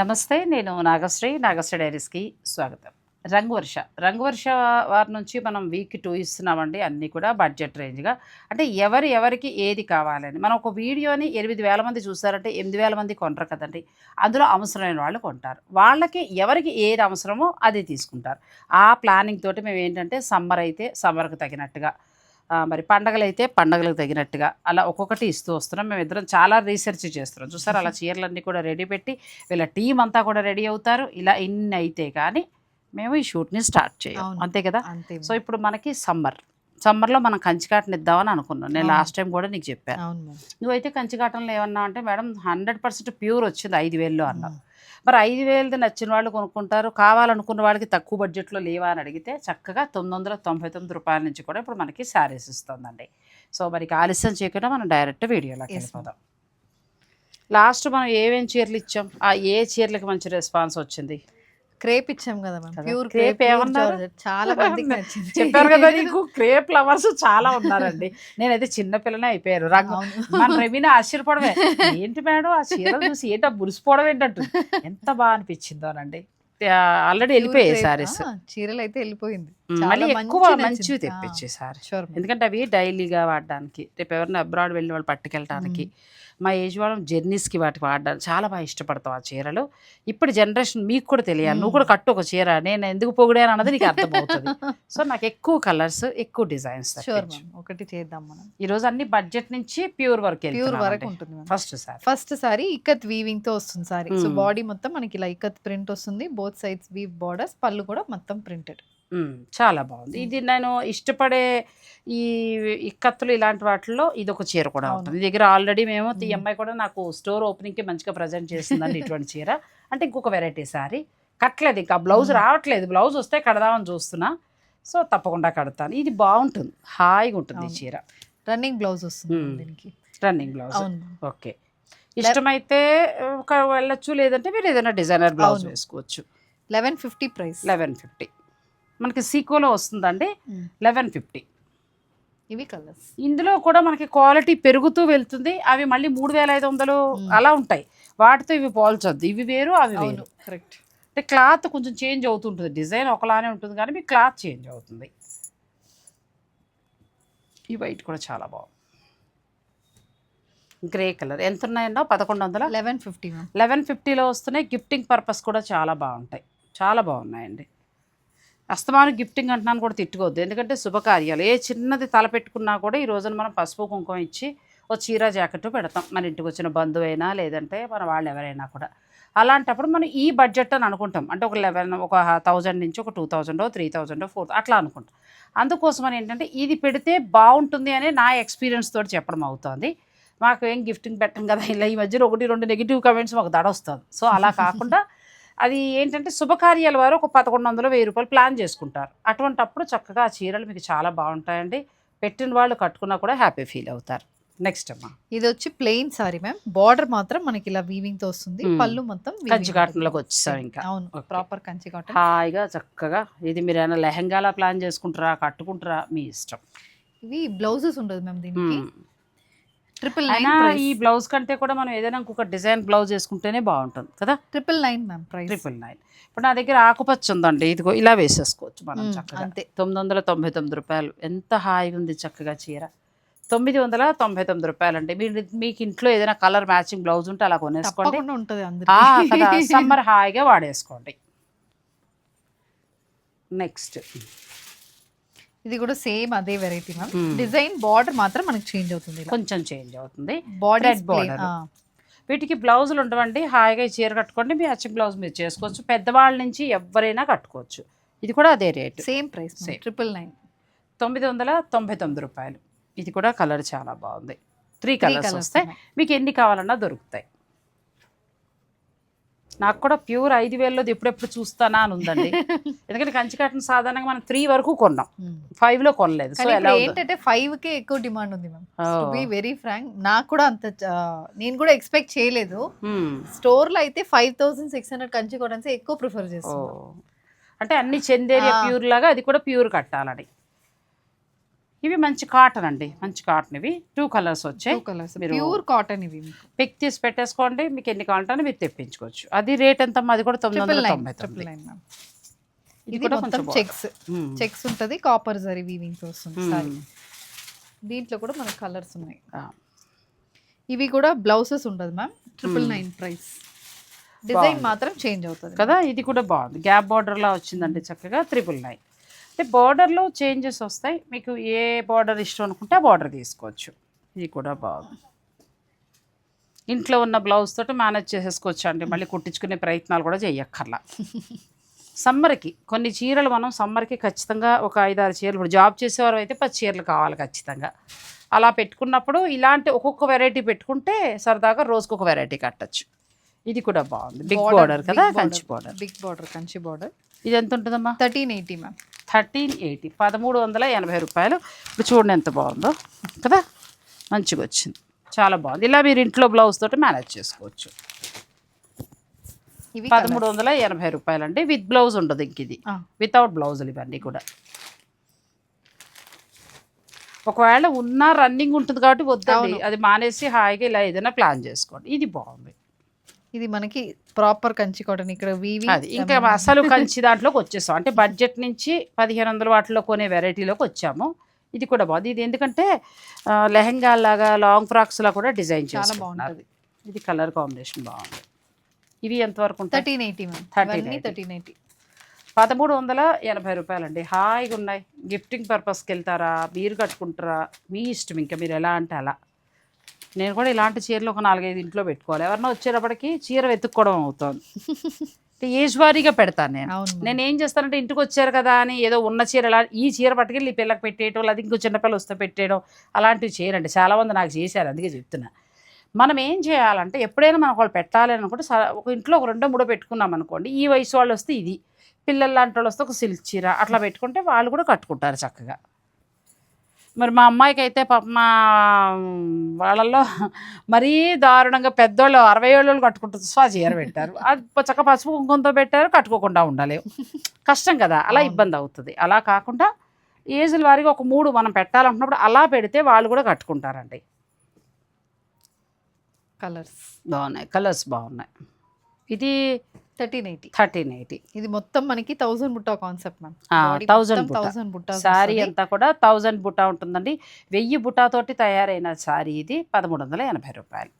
నమస్తే నేను నాగశ్రీ నాగశ్రీ డైరీస్కి స్వాగతం. రంగువర్ష. రంగువర్ష వారి నుంచి మనం వీక్ టూ ఇస్తున్నామండి అన్నీ కూడా బడ్జెట్ రేంజ్గా. అంటే ఎవరు ఎవరికి ఏది కావాలని. మనం ఒక వీడియోని ఎనిమిది వేల మంది చూసారంటే ఎనిమిది వేల మంది కొంటారు కదండి. అందులో అవసరమైన వాళ్ళు కొంటారు. వాళ్ళకి ఎవరికి ఏది అవసరమో అది తీసుకుంటారు. ఆ ప్లానింగ్ తోటి మేము ఏంటంటే సమ్మర్ అయితే సమ్మర్కు తగినట్టుగా మరి పండగలు అయితే పండగలకు తగినట్టుగా అలా ఒక్కొక్కటి ఇస్తూ వస్తున్నాం. మేము ఇద్దరం చాలా రీసెర్చ్ చేస్తున్నాం. చూసారు అలా చీరలన్నీ కూడా రెడీ పెట్టి వీళ్ళ టీం అంతా కూడా రెడీ అవుతారు. ఇలా ఇన్ని అయితే కానీ మేము ఈ షూట్ని స్టార్ట్ చేయం. అవును. అంతే కదా? సో ఇప్పుడు మనకి సమ్మర్. సమ్మర్లో మనం కంచికాటన్ ఇద్దామని అనుకున్నాం. నేను. లాస్ట్ టైం కూడా నీకు చెప్పాను నువ్వైతే కంచికాటన్లో ఏమన్నా అంటే మేడం హండ్రెడ్ పర్సెంట్ ప్యూర్ వచ్చింది ఐదు వేల్లో అన్నావు. మరి ఐదు వేలది నచ్చిన వాళ్ళు కొనుక్కుంటారు. కావాలనుకున్న వాళ్ళకి తక్కువ బడ్జెట్లో లేవా అని అడిగితే చక్కగా తొమ్మిది వందల తొంభై తొమ్మిది రూపాయల నుంచి కూడా ఇప్పుడు మనకి శారీస్ ఇస్తుందండి. సో మరి ఆలస్యం చేయకుండా మనం డైరెక్ట్ వీడియోలోకి వెళ్ళిపోదాం. లాస్ట్ మనం ఏమేం చీరలు ఇచ్చాం? ఆ ఏ చీరలకి మంచి రెస్పాన్స్ వచ్చింది? క్రేప్ ఇచ్చాం కదా మ్యామ్. ప్యూర్ క్రేప్ ఏమన్నారు? చాలా మందికి నచ్చింది. చెప్పారు కదా నీకు క్రేప్ లవర్స్ చాలా ఉన్నారండి. నేనైతే చిన్న పిల్లనే అయిపోయారు రంగు. మన రవిని ఆశ్చర్యపడమే. ఏంటి మేడం? ఆ చీర చూసి ఏంటో? మురిసిపోవడం ఏంటంటు? ఎంత బాగా అనిపించిందోనండి ఆల్రెడీ వెళ్ళిపోయాయి. సారీస్. చీరలు అయితే వెళ్ళిపోయింది. మళ్ళీ ఎక్కువ మంచి మంచివి నచ్చింది. తెప్పించే సారీ షూర్ ఎందుకంటే అవి డైలీగా వాడడానికి రేపు ఎవరైనా అబ్రాడ్ వెళ్ళిన వాళ్ళు పట్టుకెళ్ళడానికి మా ఏజ్ వాళ్ళం జర్నీస్కి వాటికి వాడడానికి చాలా బాగా ఇష్టపడతాం ఆ చీరలు. ఇప్పుడు జనరేషన్ మీకు కూడా తెలియాలి. నువ్వు కూడా కట్టు ఒక చీర నేను ఎందుకు పొగిడాను అన్నది నీకు అర్థమవుతుంది. సో నాకు ఎక్కువ కలర్స్ ఎక్కువ డిజైన్స్ ఒకటి చేద్దాం మనం. ఈ రోజు అన్ని బడ్జెట్ నుంచి ప్యూర్ వర్క్ ప్యూర్ వరకు ఉంటుంది first sir first sari ikat వీవింగ్తో వస్తుంది సారీ సో. బాడీ మొత్తం మనకి ఇలా ఇక్కత్ ప్రింట్ వస్తుంది. బోత్ సైడ్స్ వీవ్ బార్డర్స్ పళ్ళు కూడా మొత్తం ప్రింటెడ్ చాలా బాగుంది. ఇది నేను ఇష్టపడే ఈ ఇక్కత్తులు ఇలాంటి వాటిల్లో ఇది ఒక చీర కూడా. ఉంటుంది. దగ్గర ఆల్రెడీ మేము ఈ మ్మ్. అమ్మాయి కూడా నాకు స్టోర్ ఓపెనింగ్కి మంచిగా ప్రజెంట్ చేసిందండి ఇటువంటి చీర. అంటే ఇంకొక వెరైటీ సారీ కట్టలేదు ఇంకా. బ్లౌజ్. రావట్లేదు. బ్లౌజ్ వస్తే కడదామని చూస్తున్నా. సో తప్పకుండా కడతాను. ఇది బాగుంటుంది. హాయిగా ఉంటుంది. చీర. రన్నింగ్ బ్లౌజ్ వస్తుంది. దీనికి. Running blouse okay. ఇష్టమైతే ఒక వెళ్ళొచ్చు లేదంటే మీరు ఏదైనా డిజైనర్ బ్లౌజ్. వేసుకోవచ్చు. Eleven fifty price. Eleven fifty. మనకి సీకోలో వస్తుందండి లెవెన్ ఫిఫ్టీ. ఇవి కలర్స్. ఇందులో కూడా మనకి క్వాలిటీ పెరుగుతూ వెళ్తుంది. అవి మళ్ళీ మూడు వేల ఐదు వందలు. అలా ఉంటాయి. వాటితో ఇవి పోల్చొద్దు. ఇవి వేరు అవి వేరు. కరెక్ట్. అంటే క్లాత్ కొంచెం చేంజ్ అవుతుంటుంది. డిజైన్ ఒకలానే ఉంటుంది కానీ మీ క్లాత్ చేంజ్ అవుతుంది. ఈ వైట్ కూడా చాలా బాగుంది. Grey colour. ఎంత ఉన్నాయన్నో పదకొండు వందల? లెవెన్ ఫిఫ్టీ లెవెన్ ఫిఫ్టీలో వస్తున్నాయి. గిఫ్టింగ్ పర్పస్ కూడా చాలా బాగుంటాయి. చాలా బాగున్నాయండి. అస్తమానం గిఫ్టింగ్ అంటున్నాను కూడా తిట్టుకోవద్దు. ఎందుకంటే శుభకార్యాలు. ఏ చిన్నది తల పెట్టుకున్నా కూడా ఈ రోజున మనం పసుపు కుంకుమ ఇచ్చి ఓ చీర జాకెట్ పెడతాం. మన ఇంటికి వచ్చిన బంధువైనా లేదంటే మన వాళ్ళు ఎవరైనా కూడా. అలాంటప్పుడు మనం ఈ బడ్జెట్ అని అనుకుంటాం. అంటే ఒక లెవెన్ ఒక థౌజండ్ నుంచి ఒక టూ థౌజండో త్రీ థౌజండో ఫోర్ అట్లా అనుకుంటాం. అందుకోసం అని ఏంటంటే ఇది పెడితే బాగుంటుంది అనే నా ఎక్స్పీరియన్స్ తోటి చెప్పడం అవుతుంది. మాకు ఏం గిఫ్టింగ్ పెట్టం కదా ఇలా ఈ మధ్యలో ఒకటి రెండు నెగిటివ్ కమెంట్స్ మాకు దడ వస్తుంది. సో అలా కాకుండా అది ఏంటంటే శుభకార్యాల వారు ఒక పదకొండు వందలు వెయ్యి రూపాయలు ప్లాన్ చేసుకుంటారు. అటువంటప్పుడు చక్కగా ఆ చీరలు మీకు చాలా బాగుంటాయండి. పెట్టిన వాళ్ళు కట్టుకున్నా కూడా హ్యాపీ ఫీల్ అవుతారు. నెక్స్ట్ అమ్మా. ఇది వచ్చి ప్లెయిన్ సారీ మ్యామ్. బార్డర్ మాత్రం మనకి ఇలా వీవింగ్తో వస్తుంది. పళ్ళు మొత్తం కంచి కాటన్లోకి ఉంటుంది. వచ్చేసాం ఇంకా. అవును. Proper Kanchi cotton. హాయిగా చక్కగా. ఇది మీరు ఏమైనా లెహంగాలా ప్లాన్ చేసుకుంటారా కట్టుకుంటారా? మీ ఇష్టం. ఇవి బ్లౌజెస్ ఉండదు మ్యామ్ దీనికి. ట్రిపుల్ అయినా నైన్ ఈ బ్లౌజ్ కంటే కూడా మనం ఏదైనా ఇంకొక డిజైన్ బ్లౌజ్ వేసుకుంటేనే బాగుంటుంది కదా? Triple nine ma'am price triple nine ఇప్పుడు నా దగ్గర ఆకుపచ్చ ఉందండి. ఇదిగో ఇలా వేసేసుకోవచ్చు మనం చక్కగా. అంతే. తొమ్మిది వందల తొంభై తొమ్మిది రూపాయలు. ఎంత హాయిగా ఉంది చక్కగా చీర. తొమ్మిది వందల తొంభై తొమ్మిది రూపాయలు అండి మీరు మీకు ఇంట్లో ఏదైనా కలర్ మ్యాచింగ్ బ్లౌజ్ ఉంటే అలా కొనేసుకోండి. ఉంటది సమ్మర్ హాయిగా వాడేసుకోండి. నెక్స్ట్ ఇది కూడా సేమ్ అదే variety ma'am Hmm. Design border మాత్రం మనకి చేంజ్ అవుతుంది కొంచెం చేంజ్ అవుతుంది. Thread border. వీటికి బ్లౌజులు ఉండవండి. హాయిగా చీర కట్టుకోండి. మీ అచ్చ బ్లౌజ్ మీరు చేసుకోవచ్చు. పెద్దవాళ్ళ నుంచి ఎవరైనా కట్టుకోవచ్చు. ఇది కూడా అదే rate same price. Triple nine తొమ్మిది వందల తొంభై తొమ్మిది రూపాయలు. ఇది కూడా కలర్ చాలా బాగుంది. త్రీ కలర్స్ వస్తాయి. మీకు ఎన్ని కావాలన్నా దొరుకుతాయి. నాకు కూడా ప్యూర్ ఐదు వేలలోది ఎప్పుడెప్పుడు చూస్తానా అని ఉందండి ఎందుకంటే కంచి కాటన్ సాధారణంగా మనం త్రీ వరకు కొన్నాం ఫైవ్లో కొనలేదు సో? ఏంటంటే ఫైవ్ కే ఎక్కువ డిమాండ్ ఉంది ma'am to Oh. Be very frank నాకు కూడా అంత నేను కూడా ఎక్స్పెక్ట్ చేయలేదు Hmm. స్టోర్లో అయితే five thousand six hundred Kanchi cottons ఎక్కువ ప్రిఫర్. చేస్తాను అంటే అన్ని చందేరియా. ప్యూర్ లాగా అది కూడా ప్యూర్ కట్టాలని ఇవి మంచి కాటన్ అండి. మంచి కాటన్ ఇవి. టూ కలర్స్ వచ్చాయి. కలర్స్ ప్యూర్ కాటన్ ఇవి పిక్ తీసి పెట్టేసుకోండి. మీకు ఎన్ని కావాలంటే మీరు తెప్పించుకోవచ్చు. అది రేట్ ఎంత అది కూడా తొమ్మిది ట్రిపుల్ వందల తొంభై తొమ్మిది. ఇది మొత్తం చెక్స్. చెక్స్ ఉంటది. కాపర్ జరీ వీవింగ్ వస్తుంది. దీంట్లో కూడా మనకు కలర్స్ ఉన్నాయి. ఇవి కూడా బ్లౌజెస్ ఉండదు ma'am triple nine price design. మాత్రం చేంజ్ అవుతుంది. కదా ఇది కూడా బాగుంది. గ్యాప్ బార్డర్లా వచ్చిందండి చక్కగా. త్రిపుల్ నైన్ అంటే బార్డర్లో చేంజెస్ వస్తాయి. మీకు ఏ బార్డర్ ఇష్టం అనుకుంటే ఆ బార్డర్ తీసుకోవచ్చు. ఇది కూడా బాగుంది. ఇంట్లో ఉన్న బ్లౌజ్ తోటి మేనేజ్ చేసేసుకోవచ్చు అండి మళ్ళీ కుట్టించుకునే ప్రయత్నాలు కూడా చేయక్కర్లా సమ్మర్కి కొన్ని చీరలు మనం సమ్మర్కి ఖచ్చితంగా ఒక ఐదారు చీరలు ఇప్పుడు జాబ్ చేసేవారు అయితే పది చీరలు కావాలి ఖచ్చితంగా. అలా పెట్టుకున్నప్పుడు ఇలాంటి ఒక్కొక్క వెరైటీ పెట్టుకుంటే సరదాగా రోజుకు ఒక వెరైటీ కట్టచ్చు. ఇది కూడా బాగుంది. బిగ్ బార్డర్ కదా Kanchi border. Big border Kanchi border. ఇది ఎంత ఉంటుందమ్మా? Thirteen eighty ma'am. Thirteen eighty పదమూడు వందల ఎనభై రూపాయలు. ఇప్పుడు చూడండి ఎంత బాగుందో కదా? మంచిగా వచ్చింది. చాలా బాగుంది. ఇలా మీరు ఇంట్లో బ్లౌజ్ తోటి మేనేజ్ చేసుకోవచ్చు. ఇవి పదమూడు వందల ఎనభై రూపాయలు అండి విత్ బ్లౌజ్ ఉండదు ఇంక ఇది. వితౌట్ బ్లౌజులు ఇవన్నీ కూడా. ఒకవేళ ఉన్న రన్నింగ్ ఉంటుంది కాబట్టి వద్దండి. అది మానేసి హాయిగా ఇలా ఏదైనా ప్లాన్ చేసుకోండి. ఇది బాగుంది. ఇది మనకి ప్రాపర్ కంచి కాటన్ ఇక్కడ వీవి అది ఇంకా అసలు కంచి దాంట్లోకి వచ్చేసాం. అంటే బడ్జెట్ నుంచి పదిహేను వందల వాటిలో కొనే వెరైటీలోకి వచ్చాము. ఇది కూడా బాగుంది. ఇది ఎందుకంటే లెహంగా లాగా లాంగ్ ఫ్రాక్స్ లా కూడా డిజైన్ చాలా బాగుంటది. ఇది కలర్ కాంబినేషన్ బాగుంది. ఇవి ఎంతవరకు థర్టీన్ ఎయిటీ 1380. Thirteen eighty. పదమూడు వందల ఎనభై రూపాయలండి. హాయిగా ఉన్నాయి. గిఫ్టింగ్ పర్పస్కి వెళ్తారా? మీరు కట్టుకుంటారా? మీ ఇష్టం ఇంకా మీరు ఎలా అంటే అలా. నేను కూడా ఇలాంటి చీరలు ఒక నాలుగైదు ఇంట్లో పెట్టుకోవాలి. ఎవరన్నా వచ్చేటప్పటికి చీర వెతుక్కోవడం అవుతుంది. ఏజ్ వారీగా పెడతాను నేను. నేను ఏం చేస్తానంటే ఇంటికి వచ్చారు కదా అని ఏదో ఉన్న చీర ఎలా ఈ చీర పట్టుకెళ్ళి ఈ పిల్లకి పెట్టేయటం లేదా ఇంకో చిన్నపిల్ల వస్తే పెట్టేయడం అలాంటివి చేయరండి. చాలామంది నాకు చేశారు అందుకే చెప్తున్నా. మనం ఏం చేయాలంటే ఎప్పుడైనా మనకు వాళ్ళు పెట్టాలి అని అనుకుంటే ఒక ఇంట్లో ఒక రెండో మూడో పెట్టుకున్నాం అనుకోండి. ఈ వయసు వాళ్ళు వస్తే ఇది. పిల్లలు లాంటి వాళ్ళు వస్తే ఒక సిల్క్ చీర అట్లా పెట్టుకుంటే వాళ్ళు కూడా కట్టుకుంటారు చక్కగా. మరి మా అమ్మాయికి అయితే పాప మా వాళ్ళల్లో మరీ దారుణంగా పెద్దోళ్ళు అరవై ఏళ్ళు కట్టుకుంటుంది స్వా చీర పెట్టారు. అది చక్క పసుపు కుంకుమతో పెట్టారు కట్టుకోకుండా ఉండాలి కష్టం కదా అలా. ఇబ్బంది అవుతుంది. అలా కాకుండా ఏజ్ల వారిగా ఒక మూడు మనం పెట్టాలనుకున్నప్పుడు అలా పెడితే వాళ్ళు కూడా కట్టుకుంటారండి. కలర్స్. బాగున్నాయి కలర్స్ బాగున్నాయి. ఇది థర్టీన్ ఎయిటీ. Thirteen eighty. ఇది మొత్తం మనకి థౌసండ్ బుట్టా కాన్సెప్ట్ మ్యామ్. ఆ, 1000 బుట్ట. థౌసండ్ బుట్టా శారీ అంతా కూడా థౌజండ్ బుటా ఉంటుందండి. వెయ్యి బుటాతోటి తయారైన శారీ ఇది పదమూడు వందల ఎనభై రూపాయలు.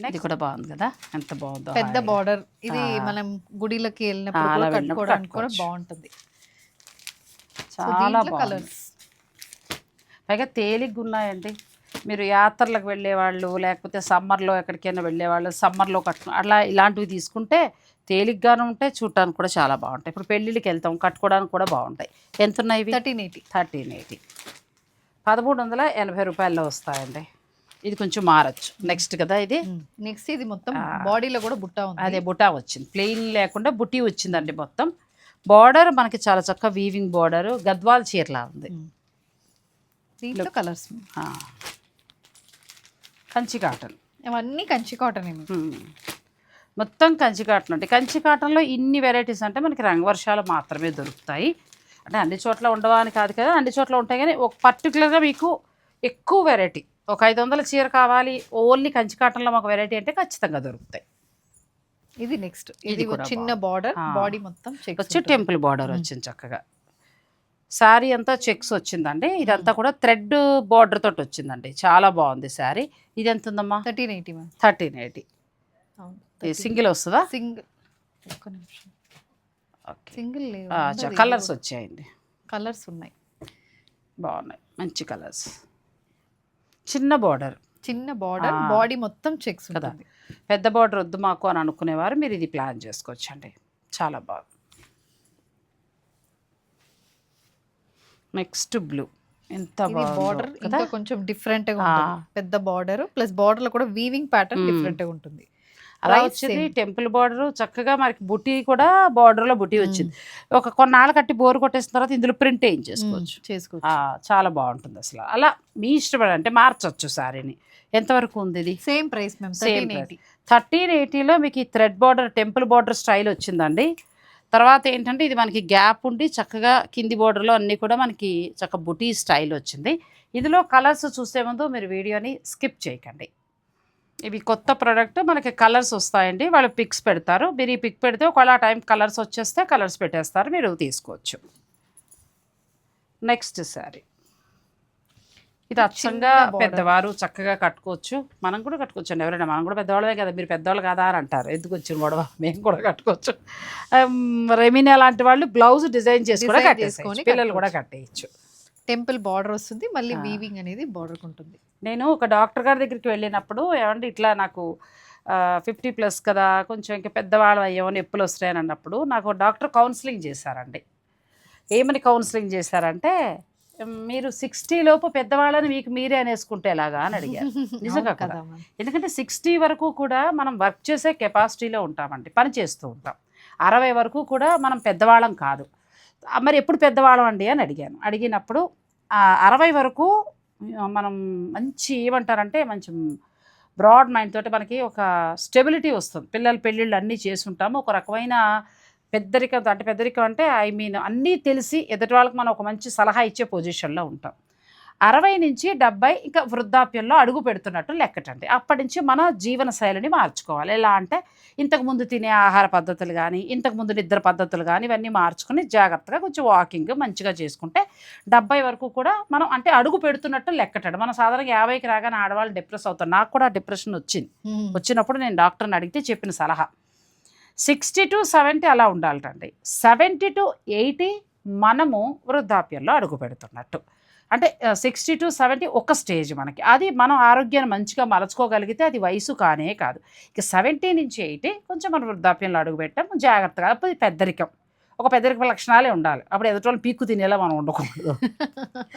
ఇది కూడా బాగుంది కదా? ఎంత బాగుందో పెద్ద. బార్డర్ ఇది. మనం గుడిలకి వెళ్ళినప్పుడు అలా కట్టుకోవడానికి కూడా. బాగుంటుంది. చాలా కలర్స్ పైగా తేలిగ్గా ఉన్నాయండి. మీరు యాత్రలకు వెళ్ళేవాళ్ళు లేకపోతే సమ్మర్లో ఎక్కడికైనా వెళ్ళేవాళ్ళు సమ్మర్లో కట్టుకు అట్లా ఇలాంటివి తీసుకుంటే తేలిగ్గాను ఉంటాయి చూడటానికి కూడా చాలా బాగుంటాయి. ఇప్పుడు పెళ్ళిళ్ళకి వెళ్తాం కట్టుకోవడానికి కూడా బాగుంటాయి. ఎంత ఉన్నాయి ఇవి? Thirteen eighty. Thirteen eighty. పదమూడు వందల ఎనభై రూపాయల్లో వస్తాయండి. ఇది కొంచెం మారచ్చు. నెక్స్ట్ కదా ఇది? నెక్స్ట్ ఇది మొత్తం. బాడీలో కూడా బుట్టా ఉంది. అదే బుటా వచ్చింది. ప్లెయిన్ లేకుండా బుటీ వచ్చిందండి మొత్తం. బార్డర్ మనకి చాలా చక్కగా వీవింగ్ బార్డర్ గద్వాల్ చీరలా ఉంది. దీంట్లో కలర్స్. కంచి కాటన్. అవన్నీ కంచి కాటన్. మొత్తం కంచి కాటన్ అంటే కంచి కాటన్లో ఇన్ని వెరైటీస్ అంటే మనకి రంగవర్షాలు మాత్రమే దొరుకుతాయి. అంటే అన్ని చోట్ల ఉండవా అని కాదు కదా అన్ని చోట్ల ఉంటాయి కానీ ఒక పర్టికులర్గా మీకు ఎక్కువ వెరైటీ ఒక ఐదు వందల చీర కావాలి ఓన్లీ కంచి కాటన్లో ఒక వెరైటీ అంటే ఖచ్చితంగా దొరుకుతాయి. ఇది నెక్స్ట్ ఇది చిన్న బార్డర్. బాడీ మొత్తం వచ్చి టెంపుల్ బార్డర్ వచ్చింది చక్కగా. శారీ అంతా చెక్స్ వచ్చిందండి. ఇదంతా కూడా థ్రెడ్ బార్డర్ తోటి వచ్చిందండి. చాలా బాగుంది శారీ ఇది ఎంత ఉందమ్మా? Thirteen eighty thirteen eighty single వస్తుందా? సింగిల్. ఒక్క నిమిషం. సింగిల్ కలర్స్ వచ్చాయండి. కలర్స్ ఉన్నాయి. బాగున్నాయి. మంచి కలర్స్. చిన్న బార్డర్. చిన్న బార్డర్. బాడీ మొత్తం చెక్స్ కదా. పెద్ద బార్డర్ వద్దు మాకు అని అనుకునేవారు. మీరు ఇది ప్లాన్ చేసుకోవచ్చండి. చాలా బాగుంది నెక్స్ట్ బ్లూ. ఎంత బార్డర్ ఇంకా కొంచెం డిఫరెంట్గా ఆ. ఉంటుంది పెద్ద బార్డర్ ప్లస్ బార్డర్లో కూడా వీవింగ్ ప్యాటర్న్ మ్మ్. డిఫరెంట్గా ఉంటుంది. అలా వచ్చింది. టెంపుల్ బార్డర్ చక్కగా మనకి బుటీ కూడా border లో బుటీ వచ్చింది. ఒక కొన్నాళ్ళు కట్టి బోర్ కొట్టేసిన తర్వాత ఇందులో ప్రింట్ వేయించేసుకోవచ్చు చేసుకోవచ్చు? చేసుకోవచ్చు. ఆ, చాలా బాగుంటుంది అసలు. అలా మీ ఇష్టపడి అంటే మార్చొచ్చు శారీని ఎంతవరకు ఉంది ఇది? సేమ్ ప్రైస్ మేము. ఎయిటీ థర్టీన్ ఎయిటీలో మీకు ఈ thread border temple border style వచ్చిందండి. తర్వాత ఏంటంటే ఇది మనకి గ్యాప్ ఉండి చక్కగా కింది బార్డర్లో అన్నీ కూడా మనకి చక్క బుటీ స్టైల్ వచ్చింది. ఇందులో కలర్స్ చూసే ముందు మీరు వీడియోని స్కిప్ చేయకండి. ఇవి కొత్త ప్రోడక్ట్ మనకి కలర్స్ వస్తాయండి. వాళ్ళు పిక్స్ పెడతారు. మీరు ఈ పిక్ పెడితే ఒకవేళ టైం కలర్స్ వచ్చేస్తే కలర్స్ పెట్టేస్తారు. మీరు తీసుకోవచ్చు. నెక్స్ట్ శారీ ఇది అచ్చంగా. పెద్దవారు చక్కగా కట్టుకోవచ్చు. మనం కూడా కట్టుకోవచ్చు అండి ఎవరైనా మనం కూడా పెద్దవాళ్ళమే కదా. మీరు పెద్దవాళ్ళు కదా అని అంటారు. ఎందుకు వచ్చిన గొడవ? మేము కూడా కట్టుకోవచ్చు. రెమినా లాంటి వాళ్ళు బ్లౌజ్ డిజైన్ చేసి కూడా కట్టేసుకోవచ్చు పిల్లలు కూడా కట్టేయచ్చు. టెంపుల్ బార్డర్ వస్తుంది మళ్ళీ. వీవింగ్ అనేది బార్డర్ ఉంటుంది. నేను ఒక డాక్టర్ గారి దగ్గరికి వెళ్ళినప్పుడు ఏమంటే ఇట్లా నాకు ఫిఫ్టీ ప్లస్ కదా కొంచెం ఇంకా పెద్దవాళ్ళు అయ్యో నొప్పులు వస్తాయని అన్నప్పుడు నాకు డాక్టర్ కౌన్సిలింగ్ చేశారండి. ఏమని కౌన్సిలింగ్ చేశారంటే మీరు సిక్స్టీ లోపు పెద్దవాళ్ళని మీకు మీరే అనేసుకుంటే ఎలాగా? అని అడిగారు. నిజంగా కదా. ఎందుకంటే సిక్స్టీ వరకు కూడా మనం వర్క్ చేసే కెపాసిటీలో ఉంటామండి పని చేస్తూ ఉంటాం. అరవై వరకు కూడా మనం పెద్దవాళ్ళం కాదు. మరి ఎప్పుడు పెద్దవాళ్ళం అండి? అని అడిగాను. అడిగినప్పుడు అరవై వరకు మనం మంచి ఏమంటారంటే మంచి బ్రాడ్ మైండ్ తోటి మనకి ఒక స్టెబిలిటీ వస్తుంది. పిల్లల పెళ్ళిళ్ళు అన్నీ చేసుంటాము. ఒక రకమైన పెద్దరికం అంటే పెద్దరికం అంటే ఐ మీన్ అన్నీ తెలిసి ఎదుటి వాళ్ళకి మనం ఒక మంచి సలహా ఇచ్చే పొజిషన్లో ఉంటాం. అరవై నుంచి డెబ్బై ఇంకా వృద్ధాప్యంలో అడుగు పెడుతున్నట్టు లెక్కటండి. అప్పటి నుంచి మన జీవన శైలిని మార్చుకోవాలి. ఎలా అంటే ఇంతకుముందు తినే ఆహార పద్ధతులు కానీ ఇంతకుముందు నిద్ర పద్ధతులు కానీ ఇవన్నీ మార్చుకుని జాగ్రత్తగా కొంచెం వాకింగ్ మంచిగా చేసుకుంటే డెబ్బై వరకు కూడా మనం అంటే అడుగు పెడుతున్నట్టు లెక్కటండి. మనం సాధారణంగా యాభైకి రాగానే ఆడవాళ్ళు డిప్రెస్ అవుతారు. నాకు కూడా డిప్రెషన్ వచ్చింది. వచ్చినప్పుడు నేను డాక్టర్ని అడిగితే చెప్పిన సలహా. సిక్స్టీ టు సెవెంటీ అలా ఉండాలటండి. సెవెంటీ టు ఎయిటీ మనము వృద్ధాప్యంలో అడుగు పెడుతున్నట్టు. అంటే సిక్స్టీ టు సెవెంటీ ఒక స్టేజ్ మనకి. అది మనం ఆరోగ్యాన్ని మంచిగా మలచుకోగలిగితే అది వయసు కానే కాదు. ఇక సెవెంటీ నుంచి ఎయిటీ కొంచెం మనం వృద్ధాప్యంలో అడుగు పెట్టాం జాగ్రత్తగా అప్పుడు పెద్దరికం. ఒక పెద్దరికం లక్షణాలే ఉండాలి. అప్పుడు ఎదుటి వాళ్ళు పీక్కు తినేలా మనం ఉండకూడదు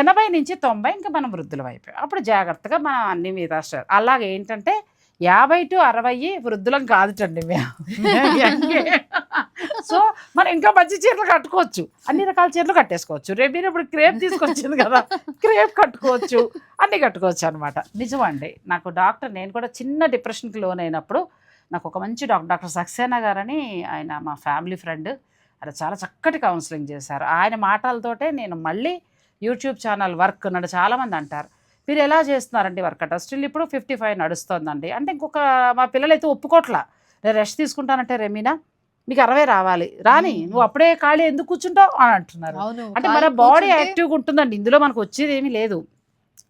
ఎనభై నుంచి తొంభై ఇంకా మనం వృద్ధులం అయిపోయాం. అప్పుడు జాగ్రత్తగా మనం అన్ని మీద అలాగే ఏంటంటే యాభై టు అరవై వృద్ధులం కాదుటండి మేము. సో మనం ఇంకా మంచి చీరలు కట్టుకోవచ్చు. అన్ని రకాల చీరలు కట్టేసుకోవచ్చు. రేపు మీరు ఇప్పుడు క్రేప్ తీసుకొచ్చింది కదా క్రేప్ కట్టుకోవచ్చు అన్ని కట్టుకోవచ్చు అనమాట నిజమండి. నాకు డాక్టర్ నేను కూడా చిన్న డిప్రెషన్కి లోన్ అయినప్పుడు నాకు ఒక మంచి డాక్టర్ డాక్టర్ సక్సేనా గారని ఆయన మా ఫ్యామిలీ ఫ్రెండ్ ఆయన చాలా చక్కటి కౌన్సిలింగ్ చేశారు. ఆయన మాటలతోటే నేను మళ్ళీ యూట్యూబ్ ఛానల్ వర్క్ నన్ను చాలామంది అంటారు. మీరు ఎలా చేస్తున్నారండి వర్క్ అంటే? స్టిల్ ఇప్పుడు ఫిఫ్టీ ఫైవ్ నడుస్తుందండి. అంటే ఇంకొక మా పిల్లలు అయితే ఒప్పుకోట్లా. నేను రెస్ట్ తీసుకుంటానంటే రెమీనా? మీకు అరవై రావాలి. రాని. నువ్వు అప్పుడే ఖాళీ ఎందుకు కూర్చుంటావు? అని అంటున్నారు. అంటే మన బాడీ యాక్టివ్గా ఉంటుందండి. ఇందులో మనకు వచ్చేది ఏమీ లేదు.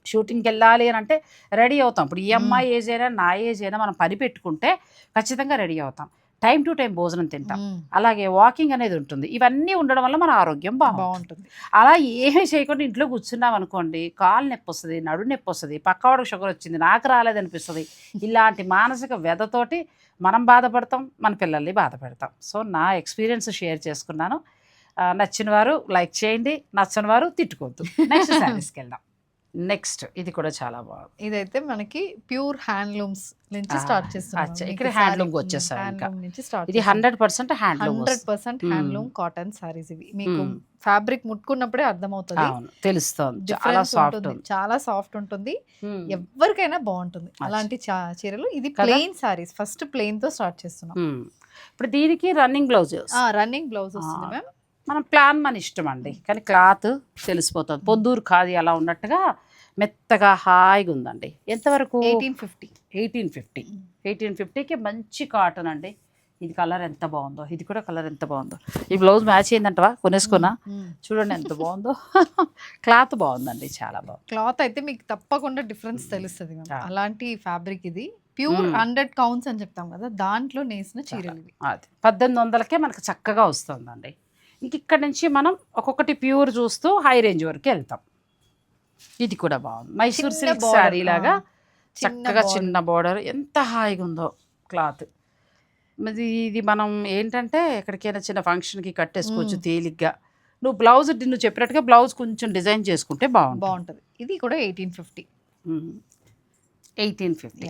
షూటింగ్కి వెళ్ళాలి అని అంటే రెడీ అవుతాం. ఇప్పుడు ఈ అమ్మాయి ఏజ్ అయినా నా ఏజ్ అయినా మనం పని పెట్టుకుంటే ఖచ్చితంగా రెడీ అవుతాం. టైం టు టైం భోజనం తింటాం. అలాగే వాకింగ్ అనేది ఉంటుంది. ఇవన్నీ ఉండడం వల్ల మన ఆరోగ్యం బాగుంటుంది. అలా ఏమీ చేయకుండా ఇంట్లో కూర్చున్నాం అనుకోండి కాలు నొప్పి వస్తుంది నడు నొప్పి వస్తుంది పక్కవాడికి షుగర్ వచ్చింది నాకు రాలేదనిపిస్తుంది. ఇలాంటి మానసిక వ్యధతోటి మనం బాధపడతాం మన పిల్లల్ని బాధ పెడతాం సో నా ఎక్స్పీరియన్స్ షేర్ చేసుకున్నాను. నచ్చిన వారు లైక్ చేయండి నచ్చని వారు తిట్టుకోవద్దు. నెక్స్ట్ శారీస్కి వెళ్దాం. నెక్స్ట్ ఇది కూడా చాలా బాగుంది. ఇదైతే మనకి ప్యూర్ హ్యాండ్లూమ్స్ నుంచి స్టార్ట్ చేస్తున్నాం. అచ్చా, ఇక్కడ కి వచ్చేసాం. నుంచి స్టార్ట్ ఇది hundred percent handloom hundred percent. Handloom cotton saris ఇవి. మీకు. ఫ్యాబ్రిక్ ముట్టుకున్నప్పుడే అర్థమవుతుంది. తెలుస్తుంది. చాలా సాఫ్ట్ ఉంటుంది. చాలా సాఫ్ట్ ఉంటుంది. ఎవరికైనా బాగుంటుంది. అలాంటి చీరలు. ఇది? ప్లెయిన్ సారీస్. ఫస్ట్ ప్లెయిన్తో స్టార్ట్ చేస్తున్నాం. ఇప్పుడు దీనికి రన్నింగ్ బ్లౌజెస్. రన్నింగ్ బ్లౌజ్ వస్తుంది. మ్యామ్. మనం ప్లాన్ మన ఇష్టం అండి. కానీ క్లాత్ తెలిసిపోతుంది. పొందూరు ఖాదీ అలా ఉన్నట్టుగా మెత్తగా హాయిగా ఉందండి. ఎంతవరకు eighteen fifty. Eighteen fifty. Eighteen ఫిఫ్టీకి మంచి కాటన్ అండి. ఇది కలర్ ఎంత బాగుందో. ఇది కూడా కలర్ ఎంత బాగుందో. ఈ బ్లౌజ్ మ్యాచ్ అయిందంటవా? కొనేసుకున్నా? చూడండి ఎంత బాగుందో. క్లాత్ బాగుందండి చాలా బాగుంది. క్లాత్ అయితే మీకు తప్పకుండా డిఫరెన్స్ తెలుస్తుంది. అలాంటి ఫ్యాబ్రిక్ ఇది. ప్యూర్. హండ్రెడ్ కౌంట్స్ అని చెప్తాం కదా దాంట్లో నేసిన చీరలు అది. పద్దెనిమిది వందలకే మనకు చక్కగా వస్తుందండి. ఇంక ఇక్కడ నుంచి మనం ఒక్కొక్కటి ప్యూర్ చూస్తూ హై రేంజ్ వరకు వెళ్తాం. ఇది కూడా బాగుంది. మైసూర్ సిల్క్ శారీ లాగా చక్కగా. చిన్న బార్డర్ ఎంత హాయిగా ఉందో క్లాత్. మరి ఇది మనం ఏంటంటే ఎక్కడికైనా చిన్న ఫంక్షన్కి కట్టేసుకోవచ్చు. తేలిగ్గా. నువ్వు బ్లౌజ్ నువ్వు చెప్పినట్టుగా బ్లౌజ్ కొంచెం డిజైన్ చేసుకుంటే బాగుంటుంది. బాగుంటది. ఇది కూడా eighteen fifty eighteen fifty.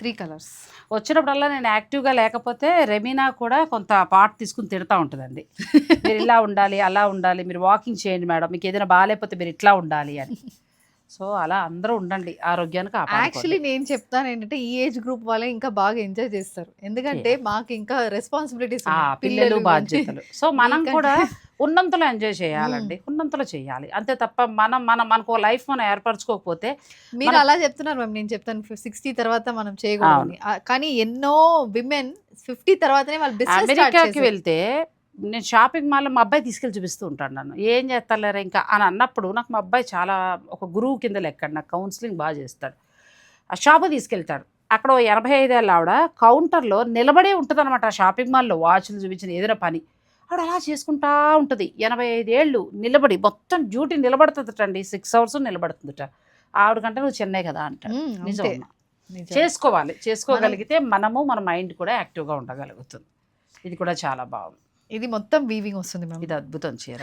Three colours. వచ్చినప్పుడల్లా నేను యాక్టివ్గా లేకపోతే రెమీనా కూడా కొంత పార్ట్ తీసుకుని తిడతా ఉంటుందండి. మీరు ఇలా ఉండాలి అలా ఉండాలి మీరు వాకింగ్ చేయండి మేడం మీకు ఏదైనా బాగాలేకపోతే మీరు ఇట్లా ఉండాలి అని. సో అలా అందరూ ఉండండి ఆరోగ్యాన్ని కాపాడుకోండి యాక్చువల్లీ నేను చెప్తాను ఏంటంటే ఈ ఏజ్ గ్రూప్ వాళ్ళే ఇంకా బాగా ఎంజాయ్ చేస్తారు. ఎందుకంటే మాకు ఇంకా రెస్పాన్సిబిలిటీస్ పిల్లలు బాధ్యతలు. సో మనం కూడా ఉన్నంతలో ఎంజాయ్ చేయాలండి. ఉన్నంతలో చేయాలి. అంతే తప్ప మనం మనం మనకు లైఫ్ మనం ఏర్పరచుకోకపోతే మీరు అలా చెప్తున్నారు మ్యామ్ నేను చెప్తాను. సిక్స్టీ తర్వాత మనం చేయకూడదని ఆ, కానీ ఎన్నో విమెన్ ఫిఫ్టీ తర్వాతనే వాళ్ళు బిజినెస్ అమెరికాకి వెళ్తే నేను షాపింగ్ మాల్లో మా అబ్బాయి తీసుకెళ్ళి చూపిస్తూ ఉంటాను నన్ను. ఏం చేస్తాలేరా ఇంకా? అని అన్నప్పుడు నాకు మా అబ్బాయి చాలా ఒక గురువు కింద లెక్కాడు. నాకు కౌన్సిలింగ్ బాగా చేస్తాడు. ఆ షాపు తీసుకెళ్తాడు. అక్కడ ఎనభై ఐదేళ్ళ ఆవిడ కౌంటర్లో నిలబడే ఉంటుంది అనమాట ఆ షాపింగ్ మాల్లో వాచ్లు చూపించిన ఏదైనా పని. ఆవిడ అలా చేసుకుంటా ఉంటుంది. ఎనభై ఐదేళ్ళు నిలబడి మొత్తం డ్యూటీ నిలబడుతుందటండి. సిక్స్ అవర్స్ నిలబడుతుందట. ఆవిడ కంటే నువ్వు చెన్నై కదా అంటాడు నిజం. చేసుకోవాలి. చేసుకోగలిగితే మనము మన మైండ్ కూడా యాక్టివ్గా ఉండగలుగుతుంది. ఇది కూడా చాలా బాగుంది. ఇది మొత్తం వీవింగ్ వస్తుంది మ్యామ్. ఇది అద్భుతం చీర?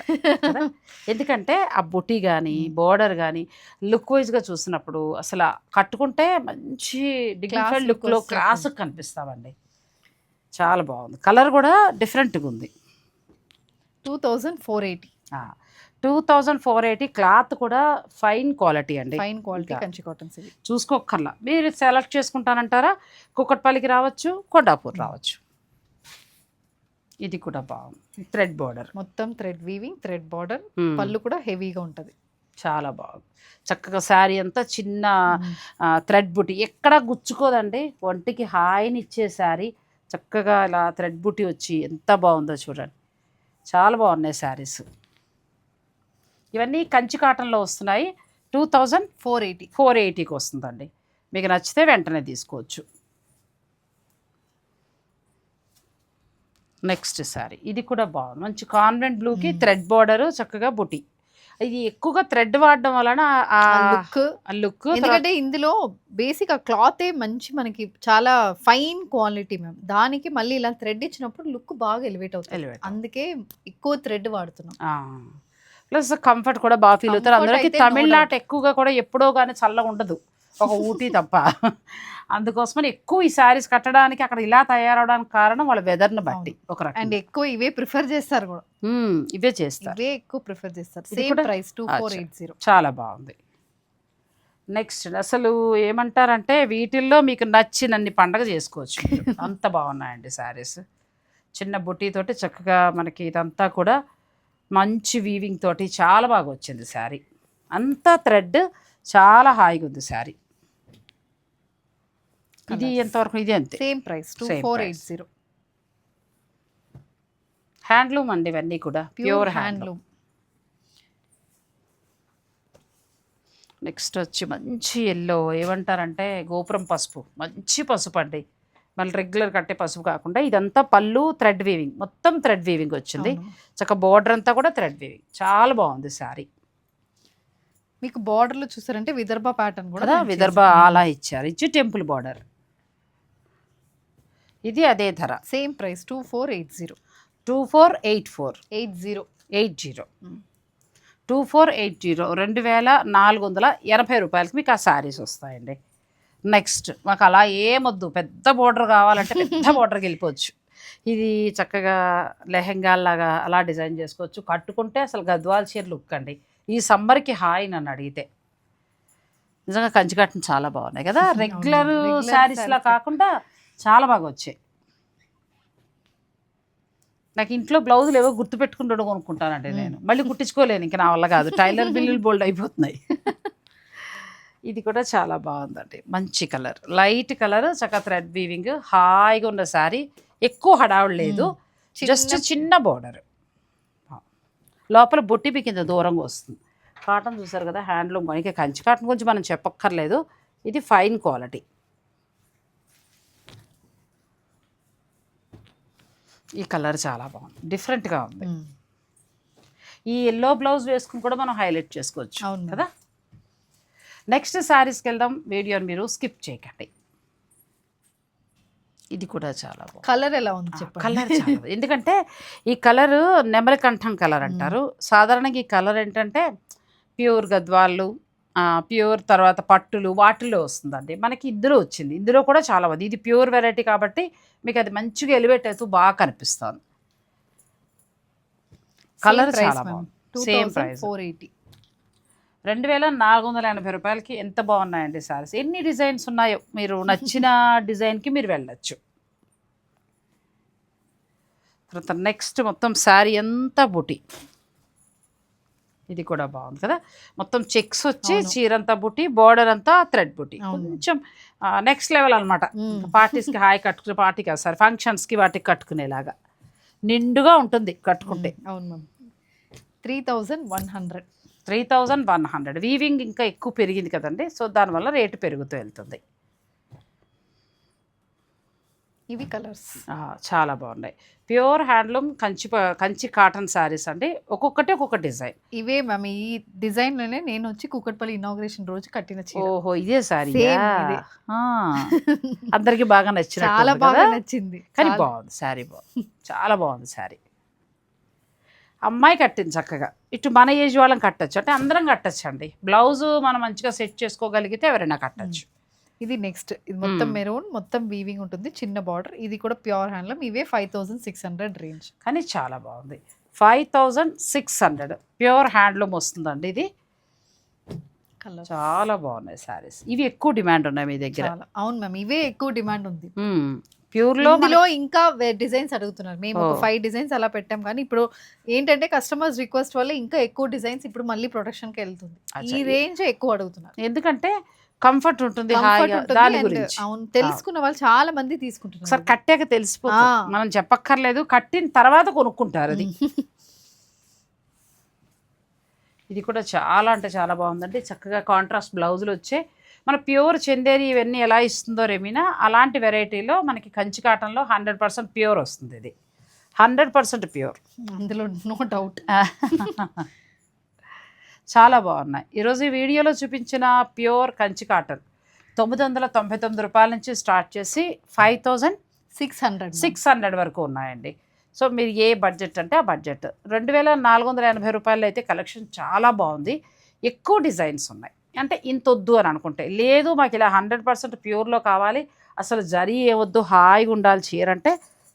ఎందుకంటే ఆ బుట్టి కానీ బోర్డర్ కానీ లుక్ వైజ్గా చూసినప్పుడు అసలు కట్టుకుంటే మంచి డిగ్నిఫైడ్ లుక్లో. క్లాస్ కనిపిస్తామండి. చాలా బాగుంది. కలర్ కూడా డిఫరెంట్గా ఉంది. Two thousand four eighty. Two thousand four eighty cloth కూడా ఫైన్ క్వాలిటీ అండి. Fine quality. కంచి కాటన్స్ ఇవి. చూసుకోకర్లా మీరు సెలెక్ట్ చేసుకుంటానంటారా? కుక్కట్పల్లికి రావచ్చు కొండాపూర్ రావచ్చు. ఇది కూడా బాగుంది థ్రెడ్ బోర్డర్. మొత్తం థ్రెడ్ వీవింగ్ థ్రెడ్ బార్డర్. పళ్ళు కూడా హెవీగా ఉంటది. చాలా బాగుంది చక్కగా శారీ అంతా చిన్న థ్రెడ్ బుట్టి ఎక్కడా గుచ్చుకోదండి. ఒంటికి హాయిని ఇచ్చే శారీ. చక్కగా ఇలా థ్రెడ్ బుట్టి వచ్చి ఎంత బాగుందో చూడండి. చాలా బాగున్నాయి శారీస్. ఇవన్నీ కంచి కాటన్లో వస్తున్నాయి. Two thousand four eighty four ఎయిటీకి వస్తుందండి. మీకు నచ్చితే వెంటనే తీసుకోవచ్చు. నెక్స్ట్ శారీ ఇది కూడా బాగుంది. మంచి కాన్వెంట్ బ్లూకి థ్రెడ్ బార్డర్ చక్కగా బుటి. ఇది ఎక్కువగా థ్రెడ్ వాడడం వలన ఆ లుక్ లుక్ ఎందుకంటే ఇందులో బేసిక్ ఆ క్లాత్ మంచి మనకి చాలా ఫైన్ క్వాలిటీ మ్యామ్ దానికి మళ్ళీ ఇలా థ్రెడ్ ఇచ్చినప్పుడు లుక్ బాగా ఎలివేట్ అవుతుంది. అందుకే ఎక్కువ థ్రెడ్ వాడుతున్నాం. ప్లస్ కంఫర్ట్ కూడా బాగా ఫీల్ అవుతారు అందరికి తమిళనాట ఎక్కువగా కూడా ఎప్పుడో కానీ చల్లగా ఉండదు. ఒక ఊటీ తప్ప. అందుకోసమని ఎక్కువ ఈ శారీస్ కట్టడానికి అక్కడ ఇలా తయారవడానికి కారణం వాళ్ళ వెదర్ని బట్టి ఒక అండ్ ఎక్కువ ఇవే ప్రిఫర్ చేస్తారు కూడా. ఇవే చేస్తారు. ఇవే ఎక్కువ ప్రిఫర్ చేస్తారు. Same price two four. Eight zero చాలా బాగుంది. నెక్స్ట్ అసలు ఏమంటారంటే వీటిల్లో మీకు నచ్చినన్ని పండగ చేసుకోవచ్చు. అంత బాగున్నాయండి శారీస్. చిన్న బుట్టీతోటి చక్కగా మనకి ఇదంతా కూడా మంచి వీవింగ్ తోటి చాలా బాగా వచ్చింది శారీ. అంతా థ్రెడ్ చాలా హాయిగా ఉంది శారీ. ఇది ఎంతవరకు ఇది అంతే same price two four. Eight zero handloom అండి ఇవన్నీ కూడా ప్యూర్ హ్యాండ్లూమ్ నెక్స్ట్ వచ్చి మంచి ఎల్లో ఏమంటారంటే గోపురం పసుపు. మంచి పసుపు అండి. మళ్ళీ రెగ్యులర్ కట్టే పసుపు కాకుండా ఇదంతా పళ్ళు థ్రెడ్ వీవింగ్ మొత్తం థ్రెడ్ వీవింగ్ వచ్చింది. చక్క బోర్డర్ అంతా కూడా థ్రెడ్ వీవింగ్ చాలా బాగుంది శారీ మీకు border లో చూసారంటే విదర్భ ప్యాటర్న్ కూడా విదర్భ అలా ఇచ్చారు. ఇచ్చి టెంపుల్ బార్డర్ ఇది అదే ధర. Same price two four eight zero two four eight four eight zero eight zero. Two four eight zero రెండు వేల నాలుగు వందల ఎనభై రూపాయలకి మీకు ఆ శారీస్ వస్తాయండి. నెక్స్ట్ మాకు అలా ఏమొద్దు పెద్ద బోర్డర్ కావాలంటే పెద్ద బోర్డర్కి వెళ్ళిపోవచ్చు. ఇది చక్కగా లెహెంగాల్లాగా అలా డిజైన్ చేసుకోవచ్చు. కట్టుకుంటే అసలు గద్వాల్ చీర లుక్ అండి. ఈ సమ్మర్కి హాయ్ నన్ను అడిగితే. నిజంగా కంచికట్టం చాలా బాగున్నాయి కదా. రెగ్యులర్ శారీస్లా. కాకుండా చాలా బాగా వచ్చాయి. నాకు ఇంట్లో బ్లౌజులు ఏవో గుర్తు పెట్టుకుంటూ కొనుక్కుంటానండి నేను. మళ్ళీ కుట్టించుకోలేను ఇంకా నా వల్ల కాదు. టైలర్ బిల్లులు బోల్డ్ అయిపోతున్నాయి. ఇది కూడా చాలా బాగుందండి. మంచి కలర్. లైట్ కలర్ చక్కగా థ్రెడ్ వీవింగ్ హాయిగా ఉన్న శారీ. ఎక్కువ హడావుడు లేదు. జస్ట్ చిన్న బోర్డర్. లోపల బొట్టి కింద దూరంగా వస్తుంది. కాటన్ చూసారు కదా హ్యాండ్లూమ్ ఇంకా కంచి కాటన్ గురించి మనం చెప్పక్కర్లేదు. ఇది ఫైన్ క్వాలిటీ. ఈ కలర్ చాలా బాగుంది. డిఫరెంట్గా ఉంది. ఈ ఎల్లో బ్లౌజ్ వేసుకుని కూడా మనం హైలైట్ చేసుకోవచ్చు అవును కదా? నెక్స్ట్ శారీస్కి వెళ్దాం. వీడియోని మీరు స్కిప్ చేయకండి. ఇది కూడా చాలా బాగుంది. కలర్ ఎలా ఉంది చెప్పండి. కలర్ చాలా. ఎందుకంటే ఈ కలర్ నెమలి కంఠం కలర్ అంటారు. సాధారణంగా ఈ కలర్ ఏంటంటే ప్యూర్ గద్వాళ్ళు ప్యూర్ తర్వాత పట్టులు వాటిల్లో వస్తుందండి. మనకి ఇందులో వచ్చింది. ఇందులో కూడా చాలా బాగుంది ఇది ప్యూర్ వెరైటీ కాబట్టి మీకు అది మంచిగా ఎలివేట్ అవుతూ బాగా కనిపిస్తుంది కలర్ చాలా బాగుంది. సేమ్ ప్రైస్ ఫోర్ ఎయిటీ రెండు వేల నాలుగు వందల ఎనభై రూపాయలకి ఎంత బాగున్నాయండి సారీస్? ఎన్ని డిజైన్స్ ఉన్నాయో మీరు నచ్చిన డిజైన్కి మీరు వెళ్ళచ్చు. తర్వాత నెక్స్ట్ మొత్తం శారీ అంతా బుటి. ఇది కూడా బాగుంది కదా. మొత్తం చెక్స్ వచ్చి. చీరంతా బుటి బార్డర్ అంతా థ్రెడ్ బుటి అవును. కొంచెం నెక్స్ట్ లెవెల్ అనమాట. పార్టీస్కి హాయ్ కట్టుకునే పార్టీ కాదు సార్. ఫంక్షన్స్కి వాటికి కట్టుకునేలాగా. నిండుగా ఉంటుంది కట్టుకుంటే. అవును ma'am. Three thousand one hundred three thousand one hundred weaving ఇంకా ఎక్కువ పెరిగింది కదండి. సో దానివల్ల రేటు పెరుగుతూ వెళ్తుంది. ఇవి కలర్స్. చాలా బాగున్నాయి. Pure handloom Kanchi Kanchi cotton saris అండి. ఒక్కొక్కటి ఒక్కొక్క డిజైన్. ఇవే మ్యామ్ ఈ డిజైన్లోనే నేను వచ్చి కుకట్పల్లి ఇనాగ్రేషన్ రోజు కట్టిన చీర. ఓహో ఇదే ఇదే. అందరికి బాగా నచ్చిన చాలా బాగా నచ్చింది. కానీ బాగుంది శారీ బాగుంది. చాలా బాగుంది శారీ. అమ్మాయి కట్టింది చక్కగా. ఇటు మన ఏజ్ వాళ్ళని కట్టచ్చు. అంటే అందరం కట్టచ్చు అండి బ్లౌజ్ మనం మంచిగా సెట్ చేసుకోగలిగితే ఎవరైనా కట్టచ్చు. ఇది నెక్స్ట్. ఇది మొత్తం. మెరూన్ మొత్తం వీవింగ్ ఉంటుంది. చిన్న బార్డర్ ఇది కూడా ప్యూర్ హ్యాండ్లూమ్ ఇవే five thousand six hundred range కానీ చాలా బాగుంది. Five thousand six hundred pure handloom వస్తుందండి ఇది. కలర్ చాలా బాగున్నాయి శారీస్ ఇవి ఎక్కువ డిమాండ్ ఉన్నాయి మీ దగ్గర. అవును మ్యామ్ ఇవే ఎక్కువ డిమాండ్ ఉంది. ప్యూర్లో ఇందులో ఇంకా డిజైన్స్ అడుగుతున్నారు. మేము ఒక. ఫైవ్ డిజైన్స్ అలా పెట్టాం. కానీ ఇప్పుడు ఏంటంటే కస్టమర్స్ రిక్వెస్ట్ వల్ల ఇంకా ఎక్కువ డిజైన్స్ ఇప్పుడు మళ్ళీ ప్రొడక్షన్కి వెళ్తుంది. ఈ రేంజ్ ఎక్కువ అడుగుతున్నారు. ఎందుకంటే కంఫర్ట్ ఉంటుంది దాని గురించి. అవును తెలుసుకున్న వాళ్ళు చాలా మంది తీసుకుంటున్నారు. కట్టాక తెలిసిపోతుంది. ఆ. మనం చెప్పక్కర్లేదు. కట్టిన తర్వాత కొనుక్కుంటారు అది. ఇది కూడా చాలా అంటే చాలా బాగుందండి. చక్కగా కాంట్రాస్ట్ బ్లౌజులు వచ్చే మన ప్యూర్ చందేరి ఇవన్నీ ఎలా ఇస్తుందో రెమీనా అలాంటి వెరైటీలో మనకి కంచి కాటన్లో హండ్రెడ్ పర్సెంట్ ప్యూర్ వస్తుంది ఇది. Hundred percent pure. అందులో నో డౌట్. చాలా బాగున్నాయి. ఈరోజు ఈ వీడియోలో చూపించిన ప్యూర్ కంచి కాటన్ తొమ్మిది వందల తొంభై తొమ్మిది రూపాయల నుంచి స్టార్ట్ చేసి five thousand six hundred six hundred వరకు ఉన్నాయండి. సో మీరు ఏ బడ్జెట్ అంటే ఆ బడ్జెట్. రెండు వేల నాలుగు వందల ఎనభై రూపాయలు అయితే కలెక్షన్ చాలా బాగుంది. ఎక్కువ డిజైన్స్ ఉన్నాయి. అంటే ఇంత వద్దు అని అనుకుంటే. లేదు మాకు ఇలా హండ్రెడ్ పర్సెంట్ ప్యూర్లో కావాలి. అసలు జరీ ఏ వద్దు హాయిగా ఉండాలి చీర అంటే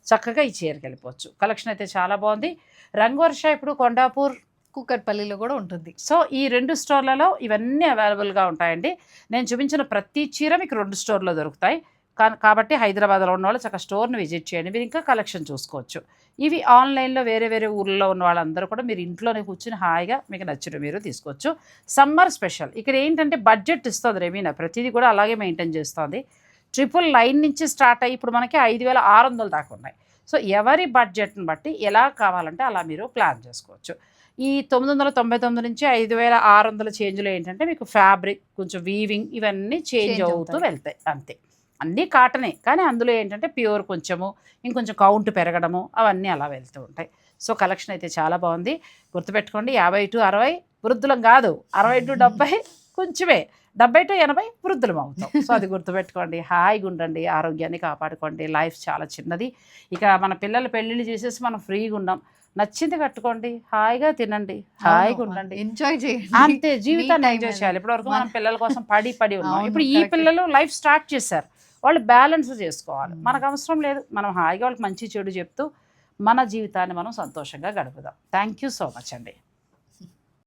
చక్కగా ఈ చీరకి వెళ్ళిపోవచ్చు. కలెక్షన్ అయితే చాలా బాగుంది. రంగవర్ష ఇప్పుడు కొండాపూర్ కుక్కట్పల్లిలో కూడా ఉంటుంది. సో ఈ రెండు స్టోర్లలో ఇవన్నీ అవైలబుల్గా ఉంటాయండి. నేను చూపించిన ప్రతి చీర మీకు రెండు స్టోర్లో దొరుకుతాయి. కాబట్టి హైదరాబాద్లో ఉన్న వాళ్ళు చక్కగా స్టోర్ని విజిట్ చేయండి. మీరు ఇంకా కలెక్షన్ చూసుకోవచ్చు. ఇవి ఆన్లైన్లో వేరే వేరే ఊర్లో ఉన్న వాళ్ళందరూ కూడా మీరు ఇంట్లోనే కూర్చుని హాయిగా మీకు నచ్చిన మీరు తీసుకోవచ్చు. Summer special. ఇక్కడ ఏంటంటే బడ్జెట్ ఇస్తుంది రెమీనా. ప్రతిదీ కూడా అలాగే మెయింటైన్ చేస్తుంది. ట్రిపుల్ లైన్ నుంచి స్టార్ట్ అయ్యి ఇప్పుడు మనకి ఐదు వేల ఆరు వందలు దాకా ఉన్నాయి. సో ఎవరి బడ్జెట్ని బట్టి ఎలా కావాలంటే అలా మీరు ప్లాన్ చేసుకోవచ్చు. ఈ తొమ్మిది వందల తొంభై తొమ్మిది నుంచి ఐదు వేల ఆరు వందల చేంజ్లో ఏంటంటే మీకు ఫ్యాబ్రిక్ కొంచెం వీవింగ్ ఇవన్నీ చేంజ్ అవుతూ. వెళ్తాయి. అంతే. అన్నీ కాటనే కానీ అందులో ఏంటంటే ప్యూర్ కొంచెము ఇంకొంచెం కౌంట్ పెరగడము అవన్నీ అలా వెళ్తూ ఉంటాయి. సో కలెక్షన్ అయితే చాలా బాగుంది. గుర్తుపెట్టుకోండి యాభై టు అరవై వృద్ధులం కాదు. అరవై టు డెబ్బై కొంచెమే. డెబ్బై టు ఎనభై వృద్ధులం అవుతాం. సో అది గుర్తుపెట్టుకోండి. హాయిగా ఉండండి ఆరోగ్యాన్ని కాపాడుకోండి. లైఫ్ చాలా చిన్నది. ఇక మన పిల్లల పెళ్ళిళ్ళు చేసేసి మనం ఫ్రీగా ఉన్నాం. నచ్చింది కట్టుకోండి హాయిగా తినండి హాయిగా ఉండండి. ఎంజాయ్ చేయండి. అంతే జీవితాన్ని ఎంజాయ్. చేయాలి. ఇప్పటివరకు మనం పిల్లల కోసం పడి పడి ఉన్నాం. ఇప్పుడు ఈ. పిల్లలు లైఫ్ స్టార్ట్ చేశారు. వాళ్ళు బ్యాలెన్స్ చేసుకోవాలి. Mm. మనకు అవసరం లేదు. మనం హాయిగా వాళ్ళకి మంచి చెడు చెప్తూ మన జీవితాన్ని మనం సంతోషంగా గడుపుదాం. థ్యాంక్ యూ సో మచ్ అండి.